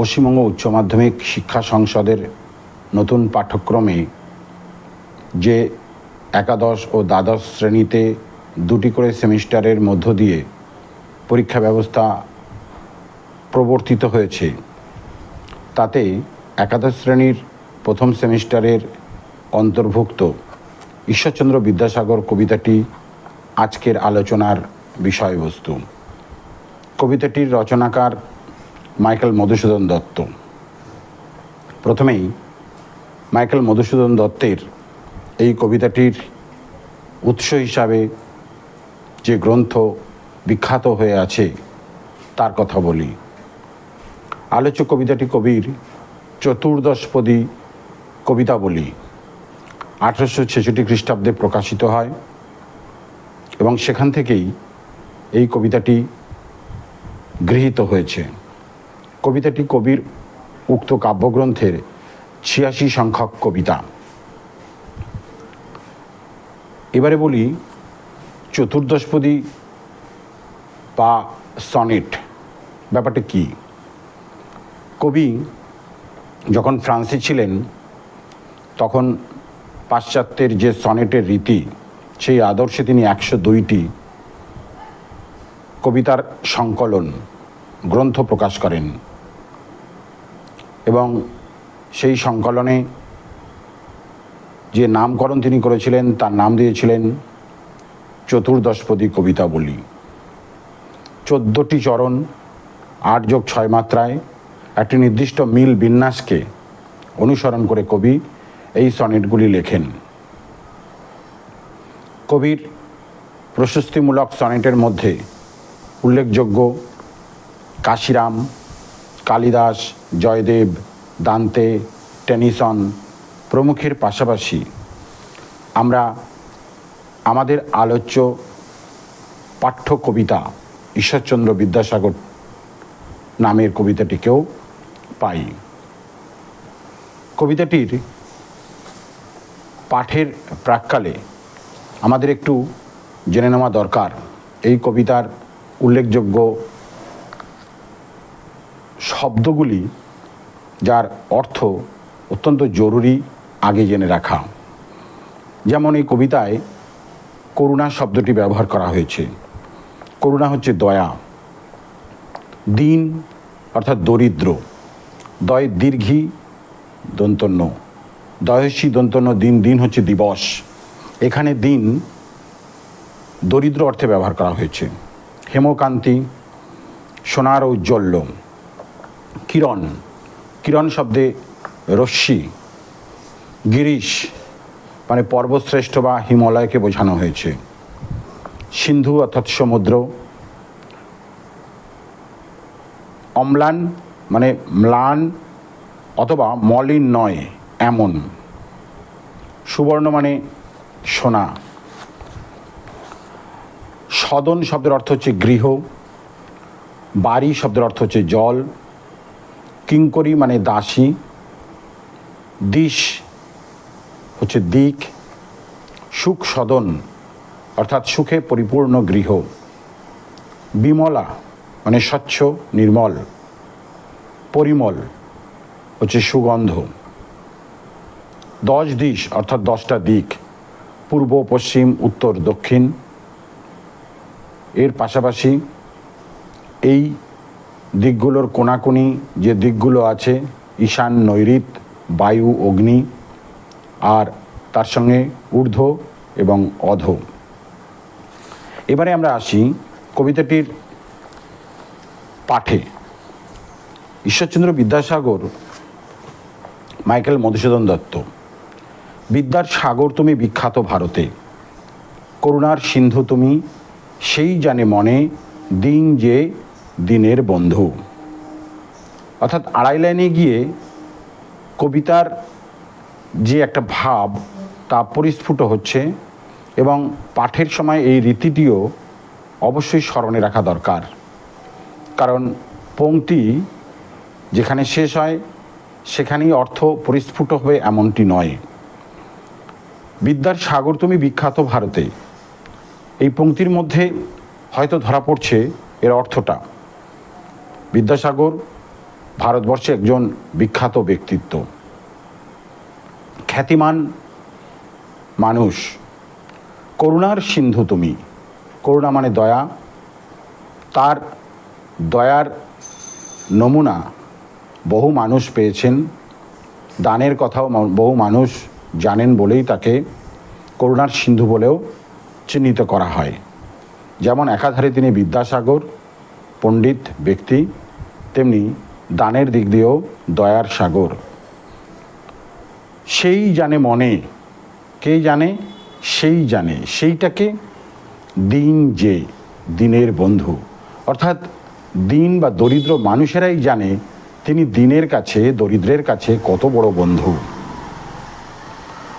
পশ্চিমবঙ্গ উচ্চ মাধ্যমিক শিক্ষা সংসদের নতুন পাঠ্যক্রমে যে একাদশ ও দ্বাদশ শ্রেণীতে দুটি করে সেমিস্টারের মধ্য দিয়ে পরীক্ষা ব্যবস্থা প্রবর্তিত হয়েছে, তাতে একাদশ শ্রেণির প্রথম সেমিস্টারের অন্তর্ভুক্ত ঈশ্বরচন্দ্র বিদ্যাসাগর কবিতাটি আজকের আলোচনার বিষয়বস্তু। কবিতাটির রচনাকার মাইকেল মধুসূদন দত্ত। প্রথমেই মাইকেল মধুসূদন দত্তের এই কবিতাটির উৎস হিসাবে যে গ্রন্থ বিখ্যাত হয়ে আছে, তার কথা বলি। আলোচ্য কবিতাটি কবির চতুর্দশপদী কবিতা বলি। আঠারোশো ছেষট্টি খ্রিস্টাব্দে প্রকাশিত হয় এবং সেখান থেকেই এই কবিতাটি গৃহীত হয়েছে। কবিতাটি কবির উক্ত কাব্যগ্রন্থের ছিয়াশি সংখ্যক কবিতা। এবারে বলি চতুর্দশপদী বা সনেট, ব্যাপারটা কি? কবি যখন ফ্রান্সে ছিলেন, তখন পাশ্চাত্যের যে সনেটের রীতি, সেই আদর্শে তিনি একশো দুইটি কবিতার সংকলন, গ্রন্থ প্রকাশ করেন। এবং সেই সংকলনে যে নামকরণ তিনি করেছিলেন, তার নাম দিয়েছিলেন চতুর্দশপদী কবিতা বলি। চোদ্দোটি চরণ, আট যোগ ছয় মাত্রায় একটি নির্দিষ্ট মিল বিন্যাসকে অনুসরণ করে কবি এই সনেটগুলি লেখেন। কবির প্রশস্তিমূলক সনেটের মধ্যে উল্লেখযোগ্য কাশিরাম কালিদাস, জয়দেব, দান্তে, টেনিসন প্রমুখের পাশাপাশি আমরা আমাদের আলোচ্য পাঠ্য কবিতা ঈশ্বরচন্দ্র বিদ্যাসাগর নামের কবিতাটিকেও পাই। কবিতাটির পাঠের প্রাককালে আমাদের একটু জেনে নেওয়া দরকার। এই কবিতার উল্লেখযোগ্য শব্দগুলি যার অর্থ অত্যন্ত জরুরি আগে জেনে রাখা। যেমন এই কবিতায় করুণা শব্দটি ব্যবহার করা হয়েছে। করুণা হচ্ছে দয়া। দিন অর্থাৎ দরিদ্র। দয় দীর্ঘি দন্তন্য। দয়সী দন্তন্য দিন দিন হচ্ছে দিবস। এখানে দিন দরিদ্র অর্থে ব্যবহার করা হয়েছে। হেমকান্তি, সোনার ঔজ্জ্বল্য। কিরণ। কিরণ শব্দে রশ্মি। গিরিশ মানে পর্বতশ্রেষ্ঠ বা হিমালয়কে বোঝানো হয়েছে। সিন্ধু অর্থাৎ সমুদ্র। অম্লান মানে ম্লান অথবা মলিন নয় এমন। সুবর্ণ মানে সোনা। সদন শব্দের অর্থ হচ্ছে গৃহ। বাড়ি শব্দের অর্থ হচ্ছে জল। কিঙ্করি মানে দাসী। দিশ হচ্ছে দিক, সুখ সদন, অর্থাৎ সুখে পরিপূর্ণ গৃহ। বিমলা মানে স্বচ্ছ, নির্মল। পরিমল হচ্ছে সুগন্ধ। দশ দিশ অর্থাৎ দশটা দিক, পূর্ব, পশ্চিম, উত্তর, দক্ষিণ। এর পাশাপাশি এই দিকগুলোর কোনাকুনি, যে দিকগুলো আছে, ঈশান নৈরিত বায়ু, অগ্নি, আর তার সঙ্গে ঊর্ধ্ব এবং অধ। এবারে আমরা আসি কবিতাটির পাঠে। ঈশ্বরচন্দ্র বিদ্যাসাগর, মাইকেল মধুসূদন দত্ত, বিদ্যার সাগর তুমি বিখ্যাত ভারতে, করুণার সিন্ধু তুমি সেই জানে মনে, দিন যে দিনের বন্ধু। অর্থাৎ আড়াই লাইনে গিয়ে কবিতার যে একটা ভাব, তা পরিস্ফুট হচ্ছে এবং পাঠের সময় এই রীতিটিও অবশ্যই স্মরণে রাখা দরকার। কারণ পংক্তি যেখানে শেষ হয়, সেখানেই অর্থ পরিস্ফুট হবে এমনটি নয়। বিদ্যার সাগর তুমি বিখ্যাত ভারতে। এই পংক্তির মধ্যে হয়তো ধরা পড়ছে এর অর্থটা। বিদ্যাসাগর ভারতবর্ষে একজন বিখ্যাত ব্যক্তিত্ব। খ্যাতিমান মানুষ। করুণার সিন্ধু তুমি। করুণা মানে দয়া। তার দয়ার নমুনা বহু মানুষ পেয়েছেন। দানের কথাও বহু মানুষ জানেন বলেই তাকে করুণার সিন্ধু বলেও চিহ্নিত করা হয়। যেমন একাধারে তিনি বিদ্যাসাগর পণ্ডিত ব্যক্তি, তেমনি দানের দিক দিয়েও দয়ার সাগর। সেই জানে মনে, কে জানে? সেই জানে, সেইটাকে দিন যে, দিনের বন্ধু। অর্থাৎ দিন বা দরিদ্র মানুষেরাই জানে, তিনি দিনের কাছে, দরিদ্রের কাছে কত বড় বন্ধু।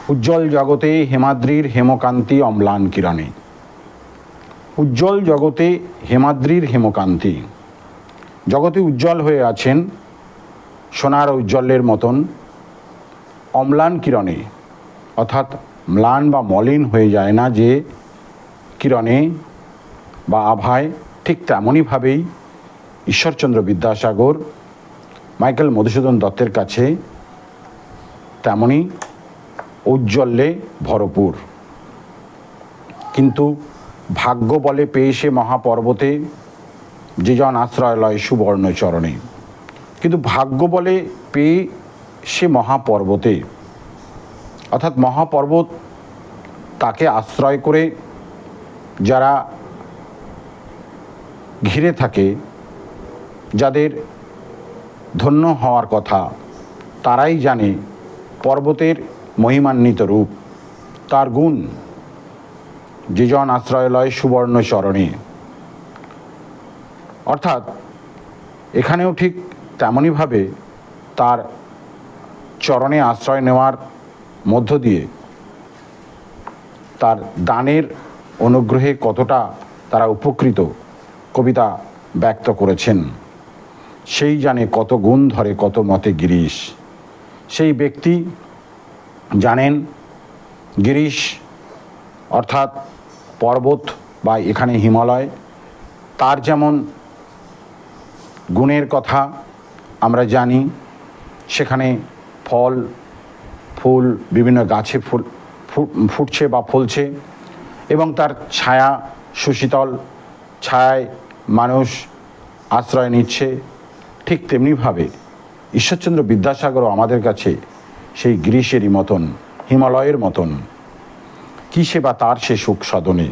উজ্জ্বল জগতে হেমাদ্রির হেমকান্তি অম্লান কিরণে। উজ্জ্বল জগতে হেমাদ্রির হেমকান্তি। জগতে উজ্জ্বল হয়ে আছেন সোনার উজ্জ্বলের মতন অম্লান কিরণে। অর্থাৎ ম্লান বা মলিন হয়ে যায় না যে কিরণে বা আভায় ঠিক তেমনইভাবেই ঈশ্বরচন্দ্র বিদ্যাসাগর, মাইকেল মধুসূদন দত্তের কাছে তেমনই ঔজ্জ্বল্যে ভরপুর। কিন্তু ভাগ্য বলে পেয়ে সে মহাপর্বতে যে জন আশ্রয় লয় সুবর্ণ চরণে কিন্তু ভাগ্য বলে পেয়ে সে মহাপর্বতে। অর্থাৎ মহাপর্বত তাকে আশ্রয় করে যারা ঘিরে থাকে, যাদের ধন্য হওয়ার কথা, তারাই জানে পর্বতের মহিমান্বিত রূপ, তার গুণ। যে জন আশ্রয় লয় সুবর্ণ চরণে। অর্থাৎ এখানেও ঠিক তেমনইভাবে তার চরণে আশ্রয় নেওয়ার মধ্য দিয়ে তার দানের অনুগ্রহে কতটা তারা উপকৃত কবিতা ব্যক্ত করেছেন। সেই জানে কত গুণ ধরে কত মতে গিরিশ। সেই ব্যক্তি জানেন গিরিশ অর্থাৎ পর্বত বা এখানে হিমালয়, তার যেমন গুণের কথা আমরা জানি, সেখানে ফল, ফুল, বিভিন্ন গাছে ফুল ফুটছে বা ফলছে এবং তার ছায়া সুশীতল, ছায়ায় মানুষ আশ্রয় নিচ্ছে, ঠিক তেমনিভাবে ঈশ্বরচন্দ্র বিদ্যাসাগরও আমাদের কাছে সেই গ্রীষ্মেরই মতন, হিমালয়ের মতন কী সেবা তার সে সুখ সদনে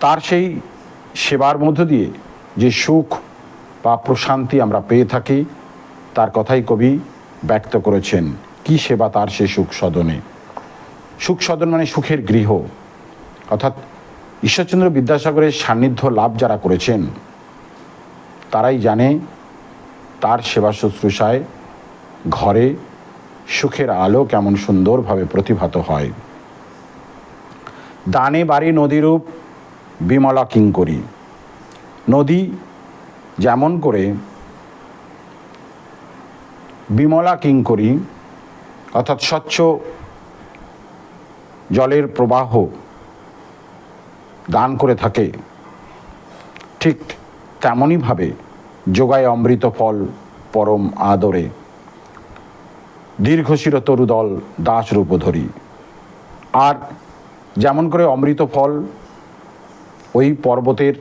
তার সেই সেবার মধ্য দিয়ে যে সুখ বা প্রশান্তি আমরা পেয়ে থাকি, তার কথাই কবি ব্যক্ত করেছেন, কি সেবা তার সে সুখ সদনে সুখ সদন মানে সুখের গৃহ। অর্থাৎ ঈশ্বরচন্দ্র বিদ্যাসাগরের সান্নিধ্য লাভ যারা করেছেন, তারাই জানে তার সেবা শুশ্রূষায় ঘরে সুখের আলো কেমন সুন্দরভাবে প্রতিভাত হয়। দানে বাড়ি নদীরূপ বিমলা কিঙ্করি। নদী যেমন করে বিমলা কিঙ্করি, অর্থাৎ স্বচ্ছ জলের প্রবাহ দান করে থাকে, ঠিক তেমনইভাবে যোগায় অমৃত ফল পরম আদরে। দীর্ঘশির তরুদল দাস রূপধরি আর যেমন করে অমৃত ফল, ওই পর্বতের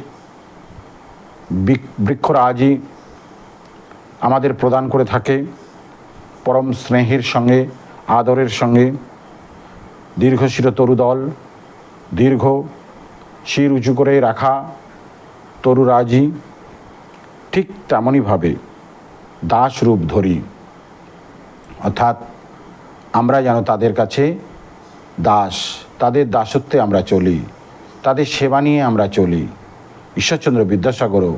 বৃক- বৃক্ষরাজি আমাদের প্রদান করে থাকে। পরম স্নেহের সঙ্গে, আদরের সঙ্গে দীর্ঘশির তরুদল দীর্ঘ শির উঁচু করে রাখা তরুরাজি ঠিক তেমনইভাবে দাস রূপ ধরি। অর্থাৎ আমরা যেন তাদের কাছে দাস, তাদের দাসত্বে আমরা চলি, তাদের সেবা নিয়ে আমরা চলি। ঈশ্বরচন্দ্র বিদ্যাসাগরও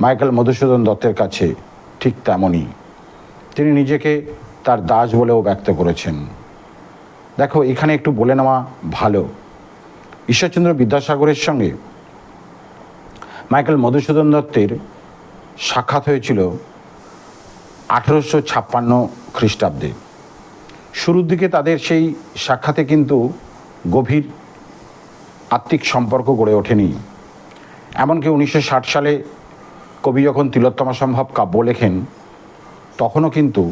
মাইকেল মধুসূদন দত্তের কাছে ঠিক তেমনই। তিনি নিজেকে তার দাস বলেও ব্যক্ত করেছেন। দেখো, এখানে একটু বলে নেওয়া ভালো। ঈশ্বরচন্দ্র বিদ্যাসাগরের সঙ্গে মাইকেল মধুসূদন দত্তের সাক্ষাৎ হয়েছিল আঠেরোশো ছাপ্পান্ন খ্রিস্টাব্দে। শুরুর দিকে তাদের সেই সাক্ষাতে কিন্তু গভীর আত্মিক সম্পর্ক গড়ে ওঠেনি। এমনকি উনিশশো ষাট সালে কবি যখন তিলোত্তমা সম্ভব কাব্য লেখেন, তখনও কিন্তু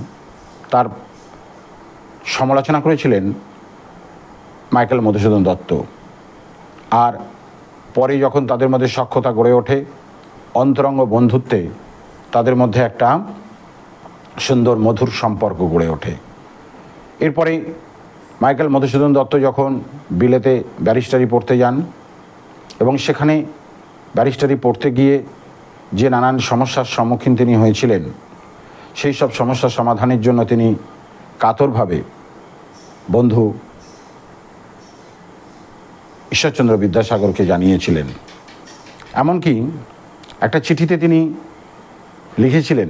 তার সমালোচনা করেছিলেন মাইকেল মধুসূদন দত্ত। আর পরে যখন তাদের মধ্যে সক্ষতা গড়ে ওঠে, অন্তরঙ্গ বন্ধুত্বে তাদের মধ্যে একটা সুন্দর, মধুর সম্পর্ক গড়ে ওঠে। এরপরে মাইকেল মধুসূদন দত্ত যখন বিলেতে ব্যারিস্টারি পড়তে যান এবং সেখানে ব্যারিস্টারি পড়তে গিয়ে যে নানান সমস্যার সম্মুখীন তিনি হয়েছিলেন, সেই সব সমস্যার সমাধানের জন্য তিনি কাতরভাবে বন্ধু ঈশ্বরচন্দ্র বিদ্যাসাগরকে জানিয়েছিলেন। এমনকি একটা চিঠিতে তিনি লিখেছিলেন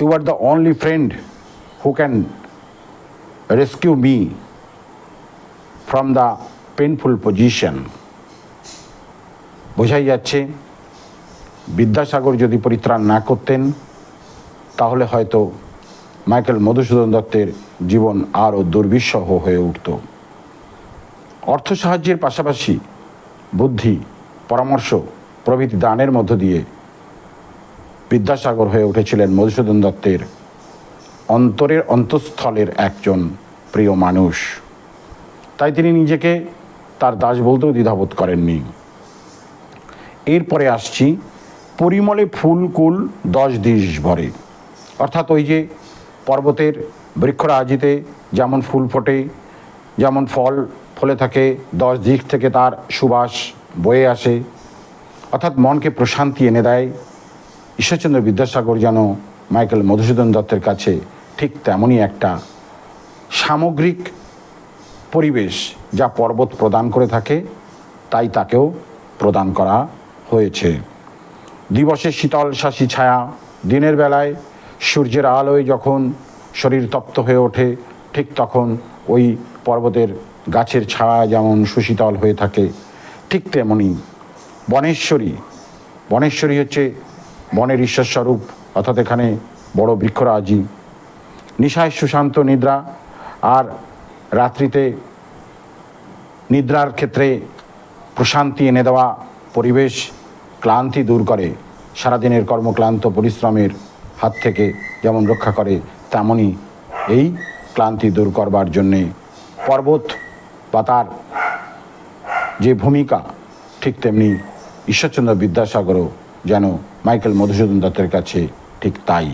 you are the only friend who can rescue me from the painful position বোঝাই যাচ্ছে, বিদ্যাসাগর যদি পরিত্রাণ না করতেন, তাহলে হয়তো মাইকেল মধুসূদন দত্তের জীবন আরও দুর্বিষহ হয়ে উঠত। অর্থ সাহায্যের পাশাপাশি বুদ্ধি, পরামর্শ, প্রভৃতি দানের মধ্য দিয়ে বিদ্যাসাগর হয়ে উঠেছিলেন মধুসূদন দত্তের অন্তরের অন্তঃস্থলের একজন প্রিয় মানুষ। তাই তিনি নিজেকে তার দাস বলতেও দ্বিধাবোধ করেননি। এরপরে আসছি পরিমলে ফুল কুল দশ দিশ ভরে। অর্থাৎ ওই যে পর্বতের বৃক্ষরাজিতে যেমন ফুল ফোটে, যেমন ফল ফলে থাকে, দশ দিক থেকে তার সুবাস বয়ে আসে। অর্থাৎ মনকে প্রশান্তি এনে দেয় ঈশ্বরচন্দ্র বিদ্যাসাগর যেন মাইকেল মধুসূদন দত্তের কাছে ঠিক তেমনই একটা সামগ্রিক পরিবেশ যা পর্বত প্রদান করে থাকে, তাই তাকেও প্রদান করা হয়েছে। দিবসের শীতল শাসী ছায়া দিনের বেলায় সূর্যের আলোয় যখন শরীর তপ্ত হয়ে ওঠে, ঠিক তখন ওই পর্বতের গাছের ছায়া যেমন সুশীতল হয়ে থাকে, ঠিক তেমনি বনেশ্বরী। বনেশ্বরী হচ্ছে বনের ঈশ্বরস্বরূপ, অর্থাৎ এখানে বড় বৃক্ষরাজি, নিশায় সুশান্ত নিদ্রা, আর রাত্রিতে নিদ্রার ক্ষেত্রে প্রশান্তি এনে দেওয়া, পরিবেশ ক্লান্তি দূর করে, সারাদিনের কর্মক্লান্ত পরিশ্রমের হাত থেকে যেমন রক্ষা করে, তেমনই এই ক্লান্তি দূর করবার জন্যে পর্বত বা তার যে ভূমিকা, ঠিক তেমনি ঈশ্বরচন্দ্র বিদ্যাসাগরও যেন মাইকেল মধুসূদন দত্তের কাছে ঠিক তাই।